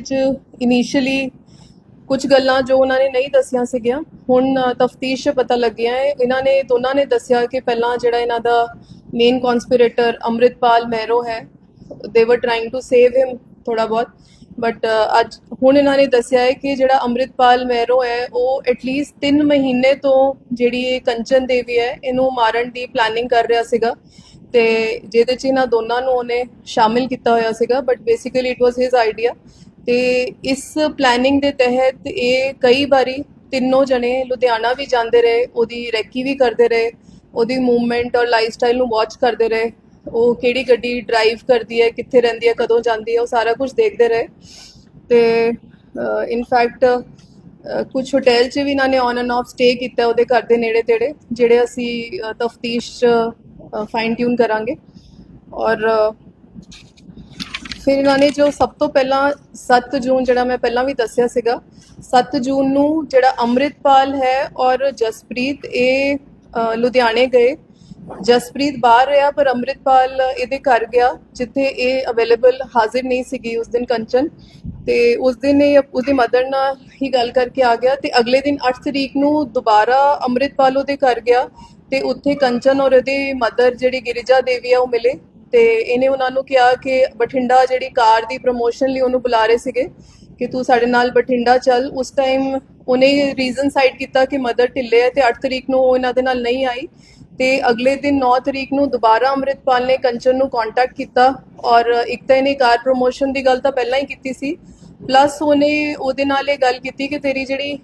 ਚ ਇਨੀਸ਼ੀਅਲੀ ਕੁਝ ਗੱਲਾਂ ਜੋ ਉਹਨਾਂ ਨੇ ਨਹੀਂ ਦੱਸੀਆਂ ਸੀਗੀਆਂ, ਹੁਣ ਤਫਤੀਸ਼ ਪਤਾ ਲੱਗਿਆ ਹੈ। ਇਹਨਾਂ ਨੇ, ਦੋਨਾਂ ਨੇ ਦੱਸਿਆ ਕਿ ਪਹਿਲਾਂ ਜਿਹੜਾ ਇਹਨਾਂ ਦਾ ਮੇਨ ਕਨਸਪੀਰੇਟਰ ਅੰਮ੍ਰਿਤਪਾਲ ਮਹਿਰੋ ਹੈ ਦੇ ਵਰ ਟ੍ਰਾਈਂਗ ਟੂ ਸੇਵ ਹਿਮ ਥੋੜਾ ਬਹੁਤ। ਬਟ ਅੱਜ ਹੁਣ ਇਹਨਾਂ ਨੇ ਦੱਸਿਆ ਹੈ ਕਿ ਜਿਹੜਾ ਅੰਮ੍ਰਿਤਪਾਲ ਮਹਿਰੋ ਹੈ, ਉਹ ਐਟਲੀਸਟ 3 ਮਹੀਨੇ ਤੋਂ ਜਿਹੜੀ ਇਹ ਕੰਚਨ ਦੇਵੀ ਹੈ, ਇਹਨੂੰ ਮਾਰਨ ਦੀ ਪਲੈਨਿੰਗ ਕਰ ਰਿਹਾ ਸੀਗਾ। ਤੇ ਜਿਹਦੇ ਚ ਇਹਨਾਂ ਦੋਨਾਂ ਨੂੰ ਉਹਨੇ ਸ਼ਾਮਿਲ ਕੀਤਾ ਹੋਇਆ ਸੀਗਾ। But basically it was his idea ਤੇ ਇਸ ਪਲੈਨਿੰਗ ਦੇ ਤਹਿਤ ਇਹ ਕਈ ਵਾਰੀ ਤਿੰਨੋਂ ਜਣੇ ਲੁਧਿਆਣਾ ਵੀ ਜਾਂਦੇ ਰਹੇ, ਉਹਦੀ ਰੈਕੀ ਵੀ ਕਰਦੇ ਰਹੇ, ਉਹਦੀ ਮੂਵਮੈਂਟ ਔਰ ਲਾਈਫਸਟਾਈਲ ਨੂੰ ਵਾਚ ਕਰਦੇ ਰਹੇ, ਉਹ ਕਿਹੜੀ ਗੱਡੀ ਡਰਾਈਵ ਕਰਦੀ ਹੈ, ਕਿੱਥੇ ਰਹਿੰਦੀ ਹੈ, ਕਦੋਂ ਜਾਂਦੀ ਹੈ, ਉਹ ਸਾਰਾ ਕੁਝ ਦੇਖਦੇ ਰਹੇ। ਤੇ ਇਨਫੈਕਟ ਕੁਝ ਹੋਟਲ 'ਚ ਵੀ ਇਹਨਾਂ ਨੇ ਔਨ ਐਂਡ ਆਫ ਸਟੇ ਕੀਤਾ ਉਹਦੇ ਘਰ ਦੇ ਨੇੜੇ ਤੇੜੇ ਜਿਹੜੇ ਅਸੀਂ ਤਫਤੀਸ਼ 'ਚ ਫਾਈਨ ਟਿਊਨ ਕਰਾਂਗੇ। ਔਰ ਫਿਰ ਇਹਨਾਂ ਨੇ ਜੋ ਸਭ ਤੋਂ ਪਹਿਲਾਂ 7 ਜੂਨ ਜਿਹੜਾ ਮੈਂ ਪਹਿਲਾਂ ਵੀ ਦੱਸਿਆ ਸੀਗਾ 7 ਜੂਨ ਨੂੰ ਜਿਹੜਾ ਅੰਮ੍ਰਿਤਪਾਲ ਹੈ ਔਰ ਜਸਪ੍ਰੀਤ ਇਹ ਲੁਧਿਆਣੇ ਗਏ। ਜਸਪ੍ਰੀਤ ਬਾਹਰ ਰਿਹਾ ਪਰ ਅੰਮ੍ਰਿਤਪਾਲ ਇਹਦੇ ਘਰ ਗਿਆ, ਜਿੱਥੇ ਇਹ ਅਵੇਲੇਬਲ ਹਾਜ਼ਰ ਨਹੀਂ ਸੀਗੀ ਉਸ ਦਿਨ ਕੰਚਨ। ਤੇ ਉਸ ਦਿਨ ਇਹ ਉਹਦੀ ਮਦਰ ਨਾਲ ਹੀ ਗੱਲ ਕਰਕੇ ਆ ਗਿਆ ਤੇ ਅਗਲੇ ਦਿਨ 8 ਤਰੀਕ ਨੂੰ ਦੁਬਾਰਾ ਅੰਮ੍ਰਿਤਪਾਲ ਉਹਦੇ ਘਰ ਗਿਆ ਤੇ ਉੱਥੇ ਕੰਚਨ ਔਰ ਉਹਦੀ ਮਦਰ ਜਿਹੜੀ ਗਿਰਿਜਾ ਦੇਵੀ ਆ ਉਹ ਮਿਲੇ। ਤੇ ਇਹਨੇ ਉਹਨਾਂ ਨੂੰ ਕਿਹਾ ਕਿ ਬਠਿੰਡਾ ਜਿਹੜੀ ਕਾਰ ਦੀ ਪ੍ਰੋਮੋਸ਼ਨ ਲਈ ਉਹਨੂੰ ਬੁਲਾ ਰਹੇ ਸੀਗੇ ਕਿ ਤੂੰ ਸਾਡੇ ਨਾਲ ਬਠਿੰਡਾ ਚੱਲ। ਉਸ ਟਾਈਮ ਉਹਨੇ ਰੀਜ਼ਨ ਸਾਈਡ ਕੀਤਾ ਕਿ ਮਦਰ ਢਿੱਲੇ ਹੈ ਤੇ 8 ਤਰੀਕ ਨੂੰ ਉਹ ਇਹਨਾਂ ਦੇ ਨਾਲ ਨਹੀਂ ਆਈ ਤੇ ਅਗਲੇ ਦਿਨ 9 ਤਰੀਕ ਨੂੰ ਦੁਬਾਰਾ ਅੰਮ੍ਰਿਤਪਾਲ ਨੇ ਕੰਚਨ ਨੂੰ ਕੰਟੈਕਟ ਕੀਤਾ ਔਰ ਇੱਕ ਤਾਂ ਇਹਨੇ ਕਾਰ ਪ੍ਰੋਮੋਸ਼ਨ ਦੀ ਗੱਲ ਤਾਂ ਪਹਿਲਾਂ ਹੀ ਕੀਤੀ ਸੀ। ਪਲੱਸ ਉਹਨੇ ਉਹਦੇ ਨਾਲ ਇਹ ਗੱਲ ਕੀਤੀ ਕਿ ਤੇਰੀ ਜਿਹੜੀ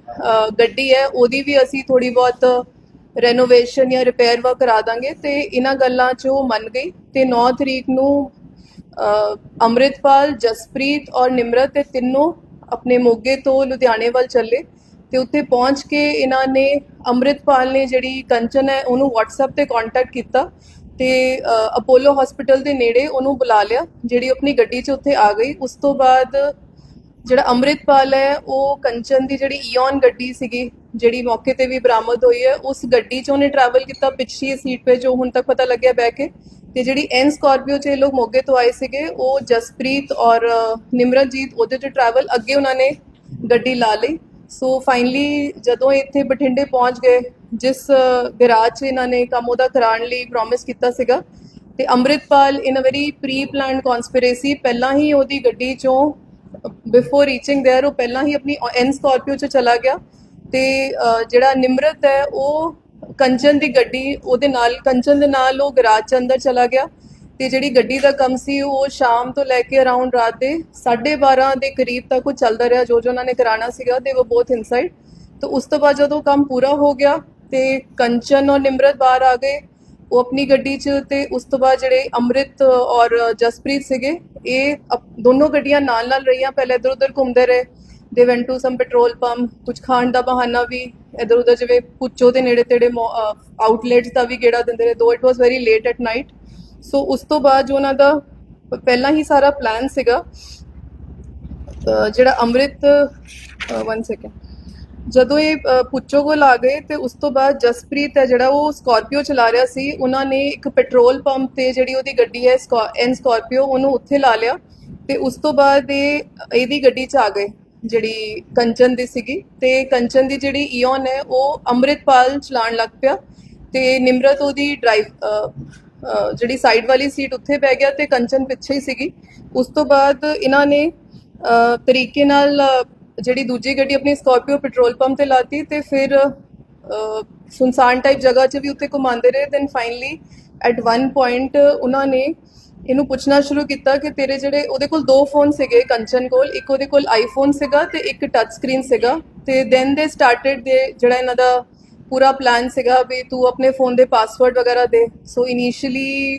ਗੱਡੀ ਹੈ ਉਹਦੀ ਵੀ ਅਸੀਂ ਥੋੜੀ ਬਹੁਤ ਰੈਨੋਵੇਸ਼ਨ ਜਾਂ ਰਿਪੇਅਰ ਵਰਕ ਕਰਾ ਦਾਂਗੇ ਤੇ ਇਹਨਾਂ ਗੱਲਾਂ 'ਚ ਉਹ ਮੰਨ ਗਈ ਤੇ 9 ਤਰੀਕ ਨੂੰ ਅ, ਅੰਮ੍ਰਿਤਪਾਲ ਜਸਪ੍ਰੀਤ ਔਰ ਨਿਮਰਤ ਇਹ ਤਿੰਨੋਂ ਆਪਣੇ ਮੋਗੇ ਤੋਂ ਲੁਧਿਆਣੇ ਵੱਲ ਚੱਲੇ ਤੇ ਉੱਥੇ ਪਹੁੰਚ ਕੇ ਇਹਨਾਂ ਨੇ ਅੰਮ੍ਰਿਤਪਾਲ ਨੇ ਜਿਹੜੀ ਕੰਚਨ ਹੈ ਉਹਨੂੰ WhatsApp ਤੇ ਕੰਟੈਕਟ ਕੀਤਾ ਤੇ ਅਪੋਲੋ ਹਸਪੀਟਲ ਦੇ ਨੇੜੇ ਉਹਨੂੰ ਬੁਲਾ ਲਿਆ ਜਿਹੜੀ ਆਪਣੀ ਗੱਡੀ 'ਚ ਉੱਥੇ ਆ ਗਈ। ਉਸ ਤੋਂ ਬਾਅਦ ਜਿਹੜਾ ਅੰਮ੍ਰਿਤਪਾਲ ਹੈ ਉਹ ਕੰਚਨ ਦੀ ਜਿਹੜੀ ਈਓਨ ਗੱਡੀ ਸੀਗੀ ਜਿਹੜੀ ਮੌਕੇ ਤੇ ਵੀ ਬਰਾਮਦ ਹੋਈ ਹੈ ਉਸ ਗੱਡੀ 'ਚ ਉਹਨੇ ਟਰੈਵਲ ਕੀਤਾ ਪਿਛਲੀ ਸੀਟ 'ਤੇ ਜੋ ਹੁਣ ਤੱਕ ਪਤਾ ਲੱਗਿਆ ਬਹਿ ਕੇ ਤੇ ਜਿਹੜੀ ਐਨ ਸਕਾਰਪੀਓ 'ਚ ਇਹ ਲੋਕ ਮੋਗੇ ਤੋਂ ਆਏ ਸੀਗੇ ਉਹ ਜਸਪ੍ਰੀਤ ਔਰ ਅ, ਨਿਮਰਤਜੀਤ ਉਹਦੇ 'ਚ ਟਰੈਵਲ ਅੱਗੇ ਉਹਨਾਂ ਨੇ ਗੱਡੀ ਲਾ ਲਈ ਸੋ ਫਾਈਨਲੀ ਜਦੋਂ ਇਹ ਇੱਥੇ ਬਠਿੰਡੇ ਪਹੁੰਚ ਗਏ ਜਿਸ ਗਰਾਜ 'ਚ ਇਹਨਾਂ ਨੇ ਕੰਮ ਉਹਦਾ ਕਰਾਉਣ ਲਈ ਪ੍ਰੋਮਿਸ ਕੀਤਾ ਸੀਗਾ ਤੇ Amritpal in a very pre planned conspiracy ਪਹਿਲਾਂ ਹੀ ਉਹਦੀ ਗੱਡੀ 'ਚੋਂ ਬਿਫੋਰ ਰੀਚਿੰਗ देयर ਉਹ ਪਹਿਲਾਂ ਹੀ ਆਪਣੀ ਐਨ ਸਕਾਰਪੀਓ 'ਚ ਚਲਾ ਗਿਆ ਤੇ ਜਿਹੜਾ ਨਿਮਰਤ ਹੈ, ਉਹ ਕੰਚਨ ਦੀ ਗੱਡੀ ਉਹਦੇ ਨਾਲ, ਕੰਚਨ ਦੇ ਨਾਲ ਉਹ ਗਰਾਜ 'ਚ ਅੰਦਰ ਚਲਾ ਗਿਆ ਤੇ ਜਿਹੜੀ ਗੱਡੀ ਦਾ ਕੰਮ ਸੀ, ਉਹ ਸ਼ਾਮ ਤੋਂ ਲੈ ਕੇ ਅਰਾਊਂਡ ਰਾਤ ਦੇ 12:30 ਦੇ ਕਰੀਬ ਤੱਕ ਉਹ ਚੱਲਦਾ ਰਿਹਾ, ਜੋ ਜੋ ਉਹਨਾਂ ਨੇ ਕਰਾਉਣਾ ਸੀਗਾ ਦੇ ਉਹ ਬਹੁਤ ਇਨਸਾਈਡ ਤਾਂ ਉਸ ਤੋਂ ਬਾਅਦ ਜਦੋਂ ਕੰਮ ਪੂਰਾ ਹੋ ਗਿਆ ਤੇ ਕੰਚਨ ਔਰ ਨਿਮਰਤ ਬਾਹਰ ਆ ਗਏ, ਉਹ ਆਪਣੀ ਗੱਡੀ 'ਚ ਤੇ ਉਸ ਤੋਂ ਬਾਅਦ ਜਿਹੜੇ ਅੰਮ੍ਰਿਤ ਔਰ ਜਸਪ੍ਰੀਤ ਸੀਗੇ, ਇਹ ਅਪ- ਦੋਨੋਂ ਗੱਡੀਆਂ ਨਾਲ ਨਾਲ ਰਹੀਆਂ, ਪਹਿਲੇ ਇਧਰ ਉਧਰ ਘੁੰਮਦੇ ਰਹੇ। They went to some petrol pump ਕੁਝ ਖਾਣ ਦਾ ਬਹਾਨਾ ਵੀ ਇਧਰ ਉਧਰ ਜਿਵੇਂ ਪੁੱਚੋ ਦੇ ਨੇੜੇ ਤੇੜੇ ਆਊਟਲੈਟਸ ਦਾ ਵੀ ਗੇੜਾ ਦਿੰਦੇ ਰਹੇ though it was very late at night so ਉਸ ਤੋਂ ਬਾਅਦ ਜੋ ਉਹਨਾਂ ਦਾ ਪਹਿਲਾਂ ਹੀ ਸਾਰਾ ਪਲਾਨ ਸੀਗਾ ਜਿਹੜਾ ਅੰਮ੍ਰਿਤ ਵਨ ਸੈਕਿੰਡ ਜਦੋਂ ਇਹ ਅ, ਪੁੱਚੋ ਕੋਲ ਆ ਗਏ ਤੇ ਉਸ ਤੋਂ ਬਾਅਦ ਜਸਪ੍ਰੀਤ ਹੈ ਜਿਹੜਾ ਉਹ ਸਕਾਰਪੀਓ ਚਲਾ ਰਿਹਾ ਸੀ ਉਹਨਾਂ ਨੇ ਇੱਕ ਪੈਟਰੋਲ ਪੰਪ ਤੇ ਜਿਹੜੀ ਉਹਦੀ ਗੱਡੀ ਹੈ ਐਨ ਸਕਾਰਪੀਓ ਉਹਨੂੰ ਉੱਥੇ ਲਾ ਲਿਆ ਤੇ ਉਸ ਤੋਂ ਬਾਅਦ ਇਹ ਇਹਦੀ ਗੱਡੀ 'ਚ ਆ ਗਏ। ਜਿਹੜੀ ਕੰਚਨ ਦੀ ਸੀਗੀ ਤੇ ਕੰਚਨ ਦੀ ਜਿਹੜੀ ਈਓਨ ਹੈ, ਉਹ ਅੰਮ੍ਰਿਤਪਾਲ ਚਲਾਉਣ ਲੱਗ ਪਿਆ ਤੇ ਨਿਮਰਤ ਉਹਦੀ ਡਰਾਈਵ ਜਿਹੜੀ ਸਾਈਡ ਵਾਲੀ ਸੀਟ ਉੱਥੇ ਪੈ ਗਿਆ ਤੇ ਕੰਚਨ ਪਿੱਛੇ ਹੀ ਸੀਗੀ। ਉਸ ਤੋਂ ਬਾਅਦ ਇਹਨਾਂ ਨੇ ਤਰੀਕੇ ਨਾਲ ਜਿਹੜੀ ਦੂਜੀ ਗੱਡੀ ਆਪਣੀ ਸਕਾਰਪੀਓ ਪੈਟਰੋਲ ਪੰਪ ਤੇ ਲਾਤੀ ਤੇ ਫਿਰ ਸੁਨਸਾਨ ਟਾਈਪ ਜਗ੍ਹਾ 'ਚ ਵੀ ਉੱਤੇ ਘੁਮਾਉਂਦੇ ਰਹੇ। Then finally at one point ਉਹਨਾਂ ਨੇ ਇਹਨੂੰ ਪੁੱਛਣਾ ਸ਼ੁਰੂ ਕੀਤਾ ਕਿ ਤੇਰੇ ਜਿਹੜੇ ਉਹਦੇ ਕੋਲ ਦੋ ਫੋਨ ਸੀਗੇ ਕੰਚਨ ਕੋਲ ਇੱਕ ਉਹਦੇ ਕੋਲ ਆਈਫੋਨ ਸੀਗਾ ਤੇ ਇੱਕ ਟੱਚ ਸਕਰੀਨ ਸੀਗਾ। ਤੇ ਦੈਨ ਦੇ ਸਟਾਰਟਡ ਦੇ ਜਿਹੜਾ ਇਹਨਾਂ ਦਾ ਪੂਰਾ ਪਲਾਨ ਸੀਗਾ ਵੀ ਤੂੰ ਆਪਣੇ ਫੋਨ ਦੇ ਪਾਸਵਰਡ ਵਗੈਰਾ ਦੇ। ਸੋ ਇਨੀਸ਼ੀਅਲੀ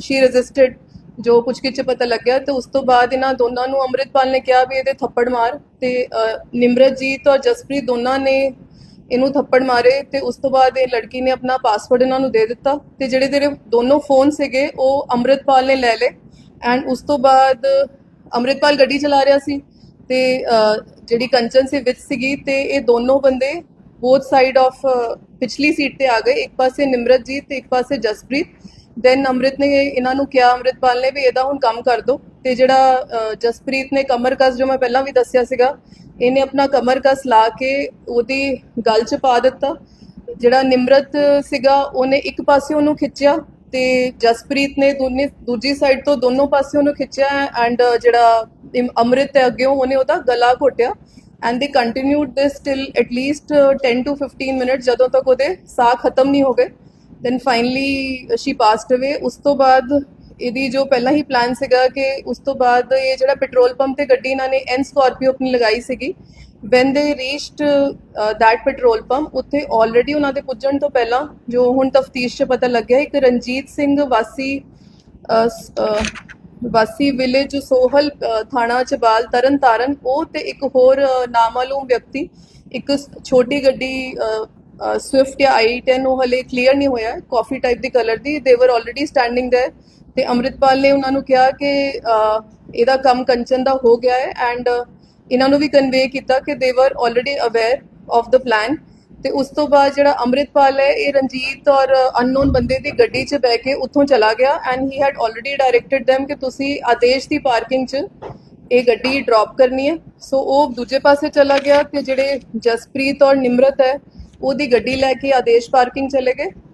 ਸ਼ੀ ਰੈਜ਼ਿਸਟਡ ਜੋ ਕੁਝ ਕਿਚ ਪਤਾ ਲੱਗਿਆ ਤੇ ਉਸ ਤੋਂ ਬਾਅਦ ਇਹਨਾਂ ਦੋਨਾਂ ਨੂੰ ਅੰਮ੍ਰਿਤਪਾਲ ਨੇ ਕਿਹਾ ਵੀ ਇਹਦੇ ਥੱਪੜ ਮਾਰ ਤੇ ਅ, ਨਿਮਰਤਜੀਤ ਔਰ ਜਸਪ੍ਰੀਤ ਦੋਨਾਂ ਨੇ ਇਹਨੂੰ ਥੱਪੜ ਮਾਰੇ ਤੇ ਉਸ ਤੋਂ ਬਾਅਦ ਇਹ ਲੜਕੀ ਨੇ ਆਪਣਾ ਪਾਸਵਰਡ ਇਹਨਾਂ ਨੂੰ ਦੇ ਦਿੱਤਾ ਤੇ ਜਿਹੜੇ ਤੇਰੇ ਦੋਨੋਂ ਫੋਨ ਸੀਗੇ, ਉਹ ਅੰਮ੍ਰਿਤਪਾਲ ਨੇ ਲੈ ਲਏ ਐਂਡ ਉਸ ਤੋਂ ਬਾਅਦ ਅੰਮ੍ਰਿਤਪਾਲ ਗੱਡੀ ਚਲਾ ਰਿਹਾ ਸੀ ਤੇ ਜਿਹੜੀ ਕੰਚਨ ਸੀ ਵਿੱਚ ਸੀਗੀ ਤੇ ਇਹ ਦੋਨੋਂ ਬੰਦੇ ਬੋਥ ਸਾਈਡ ਆਫ ਪਿਛਲੀ ਸੀਟ ਤੇ ਆ ਗਏ, ਇੱਕ ਪਾਸੇ ਨਿਮਰਤ ਨਿਮਰਤਜੀਤ ਤੇ ਇੱਕ ਪਾਸੇ ਜਸਪ੍ਰੀਤ। ਦੈਨ ਅੰਮ੍ਰਿਤ ਨੇ ਇਹਨਾਂ ਨੂੰ ਕਿਹਾ, ਅੰਮ੍ਰਿਤਪਾਲ ਨੇ ਵੀ ਇਹਦਾ ਹੁਣ ਕੰਮ ਕਰ ਦਿਓ ਤੇ ਜਿਹੜਾ ਜਸਪ੍ਰੀਤ ਨੇ ਕਮਰ ਕਸ ਜੋ ਮੈਂ ਪਹਿਲਾਂ ਵੀ ਦੱਸਿਆ ਸੀਗਾ ਇਹਨੇ ਆਪਣਾ ਕਮਰ ਕਸ ਲਾ ਕੇ ਉਹਦੀ ਗਲ 'ਚ ਪਾ ਦਿੱਤਾ। ਜਿਹੜਾ ਨਿਮਰਤ ਸੀਗਾ, ਉਹਨੇ ਇੱਕ ਪਾਸੇ ਉਹਨੂੰ ਖਿੱਚਿਆ ਤੇ ਜਸਪ੍ਰੀਤ ਨੇ ਦੋਨੇ, ਦੂਜੀ ਸਾਈਡ ਤੋਂ ਦੋਨੋਂ ਪਾਸੇ ਉਹਨੂੰ ਖਿੱਚਿਆ ਐਂਡ ਜਿਹੜਾ ਇਮ- ਅੰਮ੍ਰਿਤ ਹੈ ਅੱਗੇ, ਉਹਨੇ ਉਹਦਾ ਗਲਾ ਘੋਟਿਆ and they continued this till at least 10 two 15 minute ਜਦੋਂ ਤੱਕ ਉਹਦੇ ਸਾਹ ਖਤਮ ਨਹੀਂ ਹੋ ਗਏ। ਦੈਨ ਫਾਈਨਲੀ ਸ਼ੀ ਪਾਸਡ ਅਵੇ ਉਸ ਤੋਂ ਬਾਅਦ ਇਹਦੀ ਜੋ ਪਹਿਲਾਂ ਹੀ ਪਲਾਨ ਸੀਗਾ ਕਿ ਉਸ ਤੋਂ ਬਾਅਦ ਇਹ ਜਿਹੜਾ ਪੈਟਰੋਲ ਪੰਪ ਤੇ ਗੱਡੀ ਇਹਨਾਂ ਨੇ ਐਨ ਸਕਾਰਪੀਓ ਆਪਣੀ ਲਗਾਈ ਸੀਗੀ when they reached that petrol pump ਉੱਥੇ ਆਲਰੇਡੀ ਉਹਨਾਂ ਦੇ ਪੁੱਜਣ ਤੋਂ ਪਹਿਲਾਂ ਜੋ ਹੁਣ ਤਫਤੀਸ਼ 'ਚ ਪਤਾ ਲੱਗਿਆ ਇੱਕ ਰਣਜੀਤ ਸਿੰਘ ਵਾਸੀ ਵਾਸੀ ਵਿਲੇਜ ਸੋਹਲ ਅ, ਥਾਣਾ ਚਬਾਲ ਤਰਨ ਤਾਰਨ ਉਹ ਤੇ ਇੱਕ ਹੋਰ ਅ, ਨਾਮਾਲੂਮ ਵਿਅਕਤੀ ਇੱਕ ਛੋਟੀ ਗੱਡੀ ਸਵਿਫਟ ਜਾਂ i10 ਉਹ ਹਲੇ ਕਲੀਅਰ ਨਹੀਂ ਹੋਇਆ ਕਾਫੀ ਟਾਈਪ ਦੀ ਕਲਰ ਦੀ ਦੇ ਵਰ ਆਲਰੇਡੀ ਸਟੈਂਡਿੰਗ ਦੇयर ਤੇ ਅੰਮ੍ਰਿਤਪਾਲ ਨੇ ਉਹਨਾਂ ਨੂੰ ਕਿਹਾ ਕਿ ਇਹਦਾ ਕੰਮ ਕੰਚਨ ਦਾ ਹੋ ਗਿਆ ਹੈ ਐਂਡ ਇਹਨਾਂ ਨੂੰ ਵੀ ਕਨਵੇ ਕੀਤਾ ਕਿ they were already aware of the plan ਤੇ ਉਸ ਤੋਂ ਬਾਅਦ ਜਿਹੜਾ ਅੰਮ੍ਰਿਤਪਾਲ ਹੈ, ਇਹ ਰਣਜੀਤ ਔਰ ਅਨਨੋਨ ਬੰਦੇ ਦੀ ਗੱਡੀ 'ਚ ਬਹਿ ਕੇ ਉੱਥੋਂ ਚਲਾ ਗਿਆ and he had already directed them ਕਿ ਤੁਸੀਂ ਆਦੇਸ਼ ਦੀ ਪਾਰਕਿੰਗ 'ਚ ਇਹ ਗੱਡੀ ਡ੍ਰੌਪ ਕਰਨੀ ਹੈ। ਸੋ ਉਹ ਦੂਜੇ ਪਾਸੇ ਚਲਾ ਗਿਆ ਤੇ ਜਿਹੜੇ ਜਸਪ੍ਰੀਤ ਔਰ ਨਿਮਰਤ ਹੈ, ਉਹਦੀ ਗੱਡੀ ਲੈ ਕੇ ਆਦੇਸ਼ ਪਾਰਕਿੰਗ ਚਲੇ ਗਏ।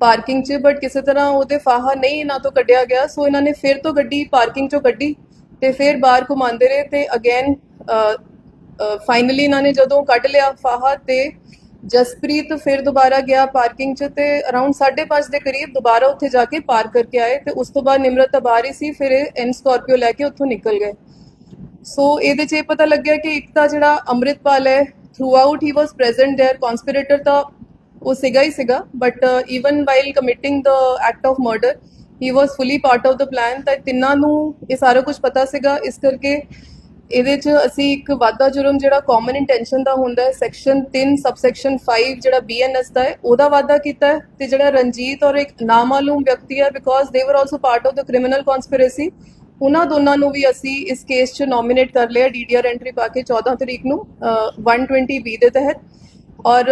ਪਾਰਕਿੰਗ 'ਚ ਬਟ ਕਿਸੇ ਤਰ੍ਹਾਂ ਉਹਦੇ ਫਾਹਾ ਨਹੀਂ ਇਹਨਾਂ ਤੋਂ ਕੱਢਿਆ ਗਿਆ ਸੋ ਇਹਨਾਂ ਨੇ ਫਿਰ ਤੋਂ ਗੱਡੀ ਪਾਰਕਿੰਗ 'ਚੋਂ ਕੱਢੀ ਤੇ ਫਿਰ ਬਾਹਰ ਘੁਮਾਉਂਦੇ ਰਹੇ ਤੇ ਅਗੇਨ ਫਾਈਨਲੀ ਇਹਨਾਂ ਨੇ ਜਦੋਂ ਕੱਢ ਲਿਆ ਫਾਹਾ ਤੇ ਜਸਪ੍ਰੀਤ ਫਿਰ ਦੁਬਾਰਾ ਗਿਆ ਪਾਰਕਿੰਗ 'ਚ ਤੇ ਅਰਾਊਂਡ 5:30 ਦੇ ਕਰੀਬ ਦੁਬਾਰਾ ਉੱਥੇ ਜਾ ਕੇ ਪਾਰਕ ਕਰਕੇ ਆਏ ਤੇ ਉਸ ਤੋਂ ਬਾਅਦ ਨਿਮਰਤ ਤਾਂ ਬਾਹਰ ਹੀ ਸੀ ਫਿਰ ਇਹ ਐਨ ਸਕਾਰਪੀਓ ਲੈ ਕੇ ਉੱਥੋਂ ਨਿਕਲ ਗਏ ਸੋ ਇਹਦੇ 'ਚ ਇਹ ਪਤਾ ਲੱਗਿਆ ਕਿ ਇੱਕ ਤਾਂ ਜਿਹੜਾ ਅੰਮ੍ਰਿਤਪਾਲ ਹੈ throughout he was present there conspirator ਤਾਂ ਉਹ ਸੀਗਾ ਹੀ ਸੀਗਾ but even while committing the act of murder he was fully part of the plan ਤਾਂ ਤਿੰਨਾਂ ਨੂੰ ਇਹ ਸਾਰਾ ਕੁਝ ਪਤਾ ਸੀਗਾ। ਇਸ ਕਰਕੇ ਇਹਦੇ 'ਚ ਅਸੀਂ ਇੱਕ ਵਾਧਾ ਜੁਰਮ ਜਿਹੜਾ ਕਾਮਨ ਇੰਟੈਂਸ਼ਨ ਦਾ ਹੁੰਦਾ ਹੈ ਸੈਕਸ਼ਨ 3 ਸਬਸੈਕਸ਼ਨ 5 ਜਿਹੜਾ ਬੀਐਨਐਸ ਦਾ ਹੈ ਉਹਦਾ ਵਾਧਾ ਕੀਤਾ ਹੈ ਤੇ ਜਿਹੜਾ ਰਣਜੀਤ ਔਰ ਇੱਕ ਨਾਮਾਲੂਮ ਵਿਅਕਤੀ ਹੈ because they were also part of the criminal conspiracy ਉਹਨਾਂ ਦੋਨਾਂ ਨੂੰ ਵੀ ਅਸੀਂ ਇਸ ਕੇਸ 'ਚ ਨੋਮੀਨੇਟ ਕਰ ਲਿਆ ਡੀਡੀਆਰ ਐਂਟਰੀ ਪਾ ਕੇ 14 ਤਰੀਕ ਨੂੰ ਅ, 120 ਬੀ ਦੇ ਤਹਿਤ। ਔਰ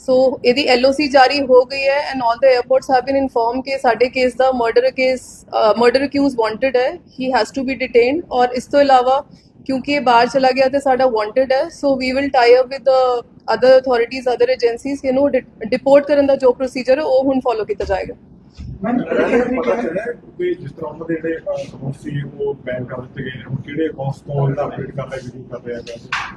ਸੋ ਇਹਦੀ ਐਲਓਸੀ ਜਾਰੀ ਹੋ ਗਈ ਹੈ and all the airports have been inform ਕਿ ਸਾਡੇ ਕੇਸ ਦਾ murder case murder accused wanted ਹੈ he has to be detained ਔਰ ਇਸ ਤੋਂ ਇਲਾਵਾ ਕਿਉਂਕਿ ਇਹ ਬਾਹਰ ਚਲਾ ਗਿਆ ਤੇ ਸਾਡਾ ਵਾਂਟਡ ਹੈ so we will tie up with other authorities other agencies ਇਹਨੂੰ ਡਿਪੋਰਟ ਕਰਨ ਦਾ ਜੋ ਪ੍ਰੋਸੀਜਰ ਹੈ, ਉਹ ਹੁਣ ਫੋਲੋ ਕੀਤਾ ਜਾਏਗਾ। ਮੈਂ ਪਤਾ ਚੱਲਿਆ ਕਿ ਜਿਸ ਤਰ੍ਹਾਂ ਉਹਨਾਂ ਦੇ ਜਿਹੜੇ ਅਕਾਊਂਟ ਸੀ, ਉਹ ਬੈਨ ਕਰ ਦਿੱਤੇ ਗਏ ਨੇ। ਹੁਣ ਕਿਹੜੇ ਅਕਾਊਂਟਸ ਤੋਂ ਇਹਦਾ ਅਪਡੇਟ ਕਰ ਰਿਹਾ ਵੀਡੀਓ ਕਰ ਰਿਹਾ ਹੈ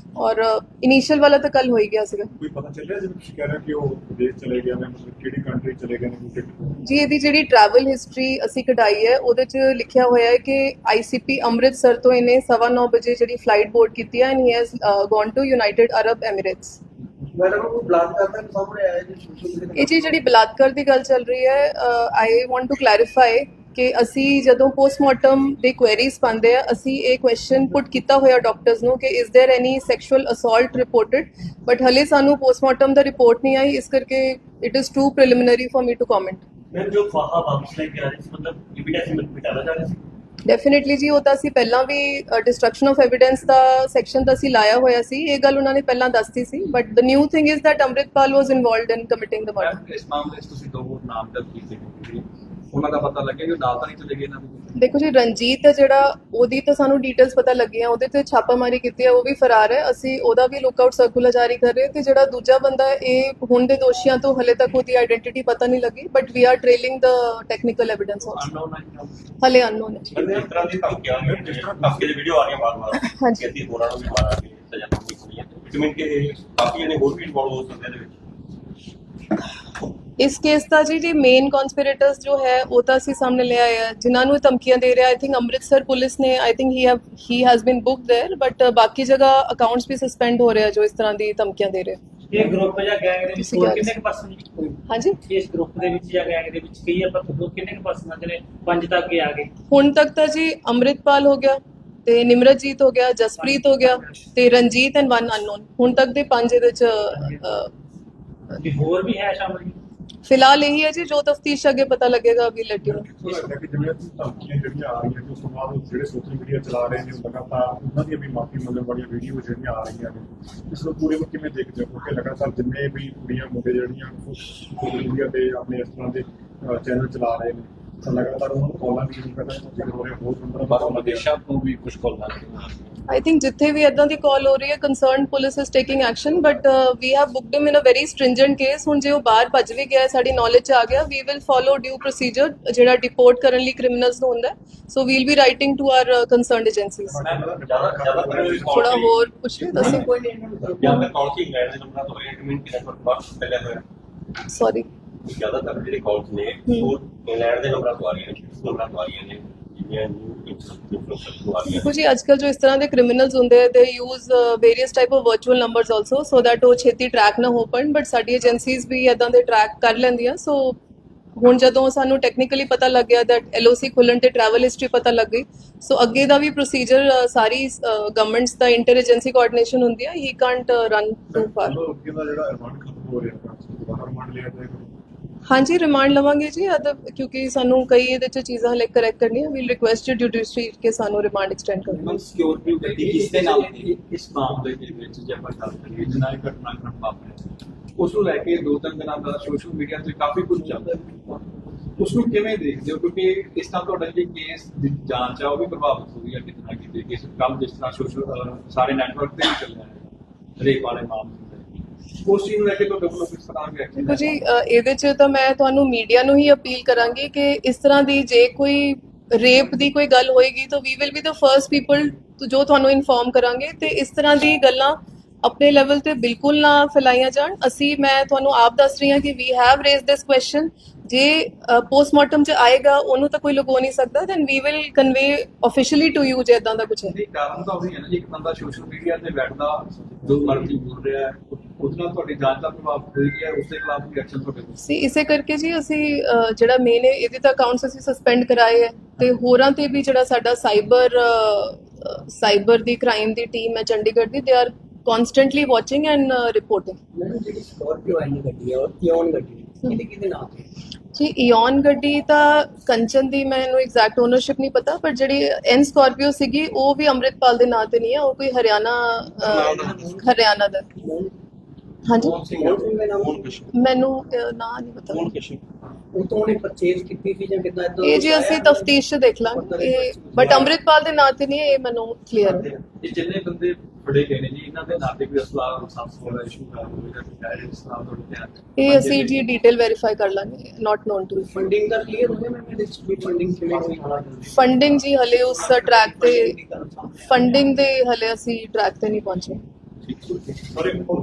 ਔਰ ਇਨੀਸ਼ੀਅਲ ਵਾਲਾ ਤਾਂ ਕੱਲ ਹੋ ਹੀ ਗਿਆ ਸੀਗਾ। ਕੋਈ ਪਤਾ ਚੱਲਿਆ ਜਿਵੇਂ ਤੁਸੀਂ ਕਹਿ ਰਹੇ ਹੋ ਕਿ ਉਹ ਵਿਦੇਸ਼ ਚਲੇ ਗਏ ਨੇ ਮਤਲਬ ਕਿਹੜੀ ਕੰਟਰੀ ਚਲੇ ਗਏ ਨੇ ਟਿਕਟ ਜੀ ਇਹਦੀ ਜਿਹੜੀ ਟਰੈਵਲ ਹਿਸਟਰੀ ਅਸੀਂ ਕਢਾਈ ਹੈ ਉਹਦੇ 'ਚ ਲਿਖਿਆ ਹੋਇਆ ਹੈ ਕਿ ਆਈਸੀਪੀ ਅੰਮ੍ਰਿਤਸਰ ਤੋਂ ਇਹਨੇ 9:30 ਵਜੇ ਜਿਹੜੀ ਫਲਾਈਟ ਬੋਰਡ ਕੀਤੀ ਹੈ and he has gone to United Arab Emirates madam ਉਹ ਬਲਾਤਕਾਰ ਦਾ ਸਾਹਮਣੇ ਆਇਆ ਜੀ ਸੋਸ਼ਲ ਮੀਡੀਆ ਇਹ ਜੀ ਜਿਹੜੀ ਬਲਾਤਕਾਰ ਦੀ ਗੱਲ ਚੱਲ ਰਹੀ ਹੈ ਆਈ ਵਾਂਟ ਟੂ ਕਲੈਰੀਫਾਈ ਕਿ ਅਸੀਂ ਜਦੋਂ ਪੋਸਟਮਾਰਟਮ ਦੇ ਕੁਐਰੀਜ਼ ਪਾਉਂਦੇ ਆ ਅਸੀਂ ਇਹ ਕੁਐਸਚਨ ਪੁੱਟ ਕੀਤਾ ਹੋਇਆ ਡਾਕਟਰਸ ਨੂੰ ਕਿ is there any sexual assault reported but ਹਲੇ ਸਾਨੂੰ ਪੋਸਟਮਾਰਟਮ ਦਾ ਰਿਪੋਰਟ ਨਹੀਂ ਆਈ ਇਸ ਕਰਕੇ it is too preliminary for me to comment ਮੈਂ ਜੋ ਫਾਹਾ ਬਾਬਸ ਨੇ ਕਿਹਾ ਇਸ ਮਤਲਬ ਐਵੀਡੈਂਸ ਮਿਟਾਣਾ ਚਾਹ ਰਹੇ ਸੀ? ਡੈਫੀਨਿਟਲੀ ਜੀ ਉਹ ਤਾਂ ਅਸੀਂ ਪਹਿਲਾਂ ਵੀ ਡਿਸਟਰਕਸ਼ਨ ਆਫ ਐਵੀਡੈਂਸ ਦਾ ਸੈਕਸ਼ਨ ਤਾਂ ਅਸੀਂ ਲਾਇਆ ਹੋਇਆ ਸੀ ਇਹ ਗੱਲ ਉਹਨਾਂ ਨੇ ਪਹਿਲਾਂ ਦੱਸਤੀ ਸੀ but the new thing is that Amritpal was involved in committing the murder ਇਸ ਮਾਮਲੇ 'ਚ ਤੁਸੀਂ ਦੋ ਹੋਰ ਨਾਮ ਦਾ ਕੀ ਸੀ ਉਹਨਾਂ ਦਾ ਪਤਾ ਲੱਗਿਆ ਕਿ ਨਾਲ ਤਾਂ ਨਹੀਂ ਚਲੇ ਗਏ ਇਹਨਾਂ ਦੇ ਦੇਖੋ ਜੀ ਰਣਜੀਤ ਹੈ ਜਿਹੜਾ ਉਹਦੀ ਤਾਂ ਸਾਨੂੰ ਡੀਟੇਲਸ ਪਤਾ ਲੱਗੀਆਂ ਉਹਦੇ ਤੇ ਛਾਪਾਮਾਰੀ ਕੀਤੀ ਹੈ ਉਹ ਵੀ ਫਰਾਰ ਹੈ। ਅਸੀਂ ਉਹਦਾ ਵੀ ਲੁੱਕਆਊਟ ਸਰਕੂਲਰ ਜਾਰੀ ਕਰ ਰਹੇ ਤੇ ਜਿਹੜਾ ਦੂਜਾ ਬੰਦਾ ਹੈ ਇਹ ਹੁਣ ਦੇ ਦੋਸ਼ੀਆਂ ਤੋਂ ਹਲੇ ਤੱਕ ਉਹਦੀ ਆਇਡੈਂਟੀਟੀ ਪਤਾ ਨਹੀਂ ਲੱਗੀ but we are trailing the technical evidence also ਹੈ ਹਲੇ ਅਨਨੋਨ ਹੈ ਜਿਸ ਤਰ੍ਹਾਂ ਦੀ ਧਮਕੀਆਂ ਨੇ ਜਿਸ ਤਰ੍ਹਾਂ ਧਮਕੀ ਦੀ ਵੀਡੀਓ ਆ ਰਹੀਆਂ ਵਾਰ-ਵਾਰ ਹਾਂਜੀ। ਕਿ ਅਸੀਂ ਹੋਰਾਂ ਨੂੰ ਵੀ ਮਾਰਾਂਗੇ ਸਜ਼ਾ ਨਹੀਂ ਹੋਣੀ ਹੈ ਮੀਨ ਕਿ ਕਾਫੀ ਜਣੇ ਹੋਰ ਵੀ ਇਨਵੋਲਵ ਹੋ ਸਕਦੇ ਇਹਦੇ ਵਿੱਚ? ਇਸ ਕੇਸ ਦਾ ਜੀ ਜੀ ਮੇਨ ਕਨਸਪੀਰੇਟਰਸ ਜੋ ਹੈ ਉਹ ਤਾਂ ਅਸੀਂ ਸਾਹਮਣੇ ਲੈ ਆਏ ਆ ਜਿਨ੍ਹਾਂ ਨੂੰ ਇਹ ਧਮਕੀਆਂ ਦੇ ਰਿਹਾ ਆਈ ਥਿੰਕ ਅੰਮ੍ਰਿਤਸਰ ਪੁਲਿਸ ਨੇ I think he have he has been booked there but ਬਾਕੀ ਜਗ੍ਹਾ ਅਕਾਊਂਟਸ ਵੀ ਸਸਪੈਂਡ ਹੋ ਰਿਹਾ ਜੋ ਇਸ ਤਰ੍ਹਾਂ ਦੀ ਧਮਕੀਆਂ ਦੇ ਰਿਹਾ ਇਹ ਗਰੁੱਪ ਜਾਂ ਗੈਂਗ ਦੇ ਵਿੱਚ ਤੁਸੀਂ ਹੋਰ ਕਿਹਾ ਕਿੰਨੇ ਕੁ ਪਰਸਨ ਹਾਂਜੀ ਇਸ ਗਰੁੱਪ ਦੇ ਵਿੱਚ ਜਾਂ ਗੈਂਗ ਦੇ ਵਿੱਚ ਕਈ ਆਪਾਂ ਹੋਰ ਕਿੰਨੇ ਕੁ ਪਰਸਨ ਜਿਹੜੇ ਪੰਜ ਤੱਕ ਕੇ ਆ ਗਏ ਹੁਣ ਤੱਕ ਤਾਂ ਜੀ ਅੰਮ੍ਰਿਤਪਾਲ ਹੋ ਗਿਆ ਤੇ ਨਿਮਰਤਜੀਤ ਹੋ ਗਿਆ ਜਸਪ੍ਰੀਤ ਹੋ ਗਿਆ ਤੇ ਰਣਜੀਤ ਐਂਡ ਵਨ ਅਨਨੋਨ ਹੁਣ ਤੱਕ ਦੇ ਪੰਜ ਇਹਦੇ ਚ ਅਹ, ਵੀ ਹੋਰ ਵੀ ਹੈ ਸ਼ਾਮਲ ਜੀ ਫਿਲਹਾਲ ਇਹੀ ਹੈ ਜੀ, ਜੋ ਤਫਤੀਸ਼ ਅੱਗੇ ਪਤਾ ਲੱਗੇਗਾ ਵੀ ਲੈਟ ਯੂ ਮੈਨੂੰ ਲੱਗਦਾ ਕਿ ਜਿਵੇਂ ਧਮਕੀਆਂ ਜਿਹੜੀਆਂ ਆ ਰਹੀਆਂ ਨੇ, ਉਸ ਤੋਂ ਬਾਅਦ ਉਹ ਜਿਹੜੇ ਸੋਸ਼ਲ ਮੀਡੀਆ ਚਲਾ ਰਹੇ ਨੇ ਲਗਾਤਾਰ ਉਹਨਾਂ ਦੀਆਂ ਵੀ ਮਾਫੀ ਮੰਗਣ ਵਾਲੀਆਂ ਵੀਡੀਓ ਜਿਹੜੀਆਂ ਆ ਰਹੀਆਂ ਨੇ, ਇਸ ਨੂੰ ਪੂਰੇ ਨੂੰ ਕਿਵੇਂ ਦੇਖਦੇ ਹੋ? ਕਿਉਂਕਿ ਲਗਾਤਾਰ ਜਿੰਨੇ ਵੀ ਕੁੜੀਆਂ ਮੁੰਡੇ ਜਿਹੜੀਆਂ ਸੋਸ਼ਲ ਮੀਡੀਆ ਤੇ ਆਪਣੇ ਇਸ ਤਰ੍ਹਾਂ ਦੇ ਚੈਨਲ ਚਲਾ ਰਹੇ ਨੇ। ਤਾਂ ਲਗਾਤਾਰ ਉਹਨਾਂ ਨੂੰ ਕਾਲਾਂ ਵੀ ਨਹੀਂ ਕਰਦਾ ਜ਼ਿਕਰ ਹੋ ਰਿਹਾ ਬਹੁਤ ਨੰਬਰ ਬਾਹਰੋਂ ਵਿਦੇਸ਼ਾਂ ਤੋਂ ਵੀ ਕੁਝ ਕਾਲਾਂ ਆਈ ਥਿੰਕ ਜਿੱਥੇ ਵੀ ਇਦਾਂ ਦੀ ਕਾਲ ਹੋ ਰਹੀ ਹੈ concerned police is taking action but we have booked him in a very stringent case ਹੁਣ ਜੇ ਉਹ ਬਾਹਰ ਭੱਜ ਵੀ ਗਿਆ ਸਾਡੀ ਨੌਲੇਜ ਚ ਆ ਗਿਆ we will follow due procedure ਜਿਹੜਾ ਡਿਪੋਰਟ ਕਰਨ ਲਈ ਕ੍ਰਿਮੀਨਲਸ ਨੂੰ ਹੁੰਦਾ so we'll be writing to our concerned agencies ਜ਼ਿਆਦਾ ਜ਼ਿਆਦਾ ਥੋੜਾ ਹੋਰ ਪੁੱਛ ਲਿਓ ਦੱਸੋ ਕੋਈ ਨਹੀਂ ਜਾਂ ਫਿਰ ਕੌਣ ਸੀ ਇੰਗਲੈਂਡ ਦੇ ਨੰਬਰਾਂ ਤੋਂ ਹੋਇਆ ਇਟ ਮੀਨ ਕਿ ਨੈਟਵਰਕ ਬਾਕਸ ਪਹਿਲੇ ਹੋਇਆ। ਸੌਰੀ ਜ਼ਿਆਦਾਤਰ ਜਿਹੜੇ ਕਾਲਸ ਨੇ ਉਹ ਇੰਗਲੈਂਡ ਦੇ ਨੰਬਰਾਂ ਤੋਂ ਆ ਰਹੀਆਂ ਨੇ ਕਿਸ ਨੰਬਰਾਂ ਤੋਂ ਆ ਰਹੀਆਂ ਨੇ ਜੀ ਅੱਜਕੱਲ ਜੋ ਇਸ ਤਰ੍ਹਾਂ ਦੇ ਕ੍ਰਿਮੀਨਲਸ ਹੁੰਦੇ ਆ they use various type of virtual numbers also so that ਉਹ ਛੇਤੀ ਟਰੈਕ ਨਾ ਹੋ ਪਾਣ ਬਟ ਸਾਡੀ ਏਜੰਸੀਜ਼ ਵੀ ਇਦਾਂ ਦੇ ਟਰੈਕ ਕਰ ਲੈਂਦੀਆਂ ਸੋ ਹੁਣ ਜਦੋਂ ਸਾਨੂੰ ਟੈਕਨੀਕਲੀ ਪਤਾ ਲੱਗ ਗਿਆ ਦੈਟ ਐਲਓਸੀ ਖੁੱਲਣ ਤੇ ਟਰੈਵਲ ਹਿਸਟਰੀ ਪਤਾ ਲੱਗ ਗਈ ਸੋ ਅੱਗੇ ਦਾ ਵੀ ਪ੍ਰੋਸੀਜਰ ਸਾਰੀ ਗਵਰਨਮੈਂਟਸ ਦਾ ਇੰਟਰ ਏਜੰਸੀ ਕੋਆਰਡੀਨੇਸ਼ਨ ਹੁੰਦੀ ਹੈ he can't run too far ਅੱਗੇ ਦਾ ਜਿਹੜਾ ਰਿਮਾਂਡ ਖਤਮ ਹੋ ਰਿਹਾ ਹੈ ਦੁਬਾਰਾ ਰਿਮਾਂਡ ਲਿਆ ਜਾਏਗਾ ਹਾਂਜੀ ਰਿਮਾਂਡ ਲਵਾਂਗੇ ਜੀ ਅਦਰ ਕਿਉਂਕਿ ਸਾਨੂੰ ਕਈ ਇਹਦੇ ਚ ਚੀਜ਼ਾਂ ਹਲੇ ਕਰੈਕਟ ਕਰਨੀਆਂ ਵੀਲ ਰਿਕੁਐਸਟ ਜੁਡੀਸ਼ਰੀ ਕਿ ਸਾਨੂੰ ਰਿਮਾਂਡ ਐਕਸਟੈਂਡ ਕਰੋ। ਮਨ ਸਿਕਿਉਰਿਟੀ ਗੱਡੀ ਕਿਸ ਦੇ ਨਾਮ ਤੇ ਇਸ ਮਾਮਲੇ ਦੇ ਵਿੱਚ ਜੇ ਆਪਾਂ ਗੱਲ ਕਰੀਏ ਜਿਨ੍ਹਾਂ ਦੀ ਘਟਨਾ ਘਟਨਾ ਵਾਪਰੀ ਉਸ ਨੂੰ ਲੈ ਕੇ ਦੋ ਤਿੰਨ ਦਿਨਾਂ ਦਾ ਸੋਸ਼ਲ ਮੀਡੀਆ ਤੇ ਕਾਫੀ ਕੁਝ ਚੱਲਦਾ ਹੈ। ਉਸ ਨੂੰ ਕਿਵੇਂ ਦੇਖਦੇ ਹੋ? ਕਿਉਂਕਿ ਇਸ ਤਰ੍ਹਾਂ ਤੁਹਾਡਾ ਜਿਹੜੀ ਕੇਸ ਦੀ ਜਾਂਚ ਆ, ਉਹ ਵੀ ਪ੍ਰਭਾਵਿਤ ਹੋ ਰਹੀ ਹੈ, ਕਿਤੇ ਨਾ ਕਿਤੇ ਕਿ ਕੱਲ ਜਿਸ ਤਰ੍ਹਾਂ ਸੋਸ਼ਲ ਸਾਰੇ ਨੈਟਵਰਕ ਤੇ ਵੀ ਚੱਲਿਆ ਹੈ ਰੇਪ ਵਾਲੇ ਮਾਮਲੇ ਤੇ ਉਸ ਚੀਜ਼ ਨੂੰ ਲੈ ਕੇ ਤੁਹਾਡੇ ਕੋਲ ਕਿਸ ਤਰ੍ਹਾਂ ਦੀ ਦੇਖੋ ਜੀ ਅ, ਇਹਦੇ ਚ ਤਾਂ ਮੈਂ ਤੁਹਾਨੂੰ ਮੀਡੀਆ ਨੂੰ ਹੀ ਅਪੀਲ ਕਰਾਂਗੀ ਕਿ ਇਸ ਤਰ੍ਹਾਂ ਦੀ ਜੇ ਕੋਈ ਰੇਪ ਦੀ ਕੋਈ ਗੱਲ ਹੋਏਗੀ ਤਾਂ we will be the first people ਜੋ ਤੁਹਾਨੂੰ ਇਨਫੋਰਮ ਕਰਾਂਗੇ ਤੇ ਇਸ ਤਰ੍ਹਾਂ ਦੀ ਗੱਲਾਂ ਆਪਣੇ ਲੈਵਲ ਤੇ ਬਿਲਕੁਲ ਨਾ ਫੈਲਾਈਆਂ ਜਾਣ। ਅਸੀਂ ਮੈਂ ਤੁਹਾਨੂੰ ਆਪ ਦੱਸ ਰਹੀ ਹਾਂ ਕਿ we have raise this question ਜੇ ਪੋਸਟਮਾਰਟਮ ਚ ਆਏਗਾ ਉਹਨੂੰ ਤਾਂ ਕੋਈ ਲੁਕੋ ਨਹੀਂ ਸਕਦਾ then we will convey officially to you ਜੇ ਇਦਾਂ ਦਾ ਕੁਝ ਹੈ। ਨਹੀਂ ਕਾਰਨ ਤਾਂ ਉਹੀ ਹੈ ਨਾ ਜੀ ਇੱਕ ਬੰਦਾ ਸੋਸ਼ਲ ਮੀਡੀਆ ਤੇ ਬੈਠਦਾ ਜੋ ਮਰਜ਼ੀ ਬੋਲ ਰਿਹਾ ਹੈ ਉਹਦੇ ਨਾਲ ਤੁਹਾਡੀ ਜਾਂਚ ਦਾ ਪ੍ਰਭਾਵ ਪੈ ਰਿਹਾ ਹੈ ਉਸ ਦੇ ਖਿਲਾਫ ਵੀ ਐਕਸ਼ਨ ਤੁਹਾਡੇ ਕੋਲ। ਸੀ ਇਸੇ ਕਰਕੇ ਜੀ ਅਸੀਂ ਜਿਹੜਾ ਮੇਨ ਹੈ ਇਹਦੇ ਤਾਂ ਅਕਾਊਂਟਸ ਅਸੀਂ ਸਸਪੈਂਡ ਕਰਾਏ ਹੈ ਤੇ ਹੋਰਾਂ ਤੇ ਵੀ ਜਿਹੜਾ ਸਾਡਾ ਸਾਈਬਰ ਸਾਈਬਰ ਦੀ ਕ੍ਰਾਈਮ ਦੀ ਟੀਮ ਹੈ ਚੰਡੀਗੜ੍ਹ ਦੀ they are constantly watching and reporting madam ਜਿਹੜੀ ਸਕਾਰਪੀਓ ਆਈ ਗੱਡੀ ਹੈ ਔਰ ਕਿਉਂ ਗੱਡੀ? ਕਿਹਦੇ ਕਿਹਦੇ ਨਾਮ ਤੇ? ਜੀ ਇਓਨ ਗੱਡੀ ਤਾਂ ਕੰਚਨ ਦੀ ਮੈਨੂੰ ਐਗਜ਼ੈਕਟ ਓਨਰਸ਼ਿਪ ਨਹੀਂ ਪਤਾ ਪਰ ਜਿਹੜੀ ਐਨ ਸਕਾਰਪੀਓ ਸੀਗੀ ਉਹ ਵੀ ਅੰਮ੍ਰਿਤਪਾਲ ਦੇ ਨਾਂ ਤੇ ਨਹੀਂ ਹੈ ਉਹ ਕੋਈ ਹਰਿਆਣਾ ਹਰਿਆਣਾ ਦਾ। ਹਾਂਜੀ? ਮੈਨੂੰ ਨਾਂ ਨਹੀਂ ਪਤਾ। ਉਹ ਤੋਂ ਉਹਨੇ ਪਰਚੇਸ ਕੀਤੀ ਸੀ ਜਾਂ ਕਿਦਾਂ ਇਦਾਂ ਇਹ ਜੀ ਅਸੀਂ ਤਫਤੀਸ਼ ਚ ਦੇਖ ਲਾਂਗੇ। ਇਹ ਬਟ ਅੰਮ੍ਰਿਤਪਾਲ ਦੇ ਨਾਂ ਤੇ ਨਹੀਂ ਹੈ, ਇਹ ਮੈਨੂੰ ਕਲੀਅਰ ਹੈ ਇਹ ਜਿੰਨੇ ਬੰਦੇ ਫੜੇ ਗਏ ਨੇ ਜੀ ਇਹਨਾਂ ਦੇ ਨਾਂ ਤੇ ਕੋਈ ਅਸਲਾ ਲਾਇਸੈਂਸ ਵਾਲਾ ਇਸ਼ੂ ਕਰ ਹੋਵੇ ਜਾਂ ਕੋਈ ਹੈ ਇਸ ਤਰ੍ਹਾਂ ਤੁਹਾਡੇ ਧਿਆਨ 'ਚ? ਇਹ ਅਸੀਂ ਜੀ ਡਿਟੇਲ ਵੈਰੀਫਾਈ ਕਰ ਲਾਂਗੇ ਨਾਟ ਨੋਨ ਟੂ ਫੰਡਿੰਗ ਦਾ ਕਲੀਅਰ ਹੋ ਗਿਆ ਮੈਂ ਇਹਦੇ ਵਿੱਚ ਵੀ ਫੰਡਿੰਗ ਕਿਵੇਂ ਹੋਈ? ਫੰਡਿੰਗ ਜੀ ਹਲੇ ਉਸ ਟਰੈਕ ਤੇ ਫੰਡਿੰਗ ਦੇ ਹਲੇ ਅਸੀਂ ਟਰੈਕ ਤੇ ਨਹੀਂ ਪਹੁੰਚੇ। ਸਰ ਇੱਕ ਹੋਰ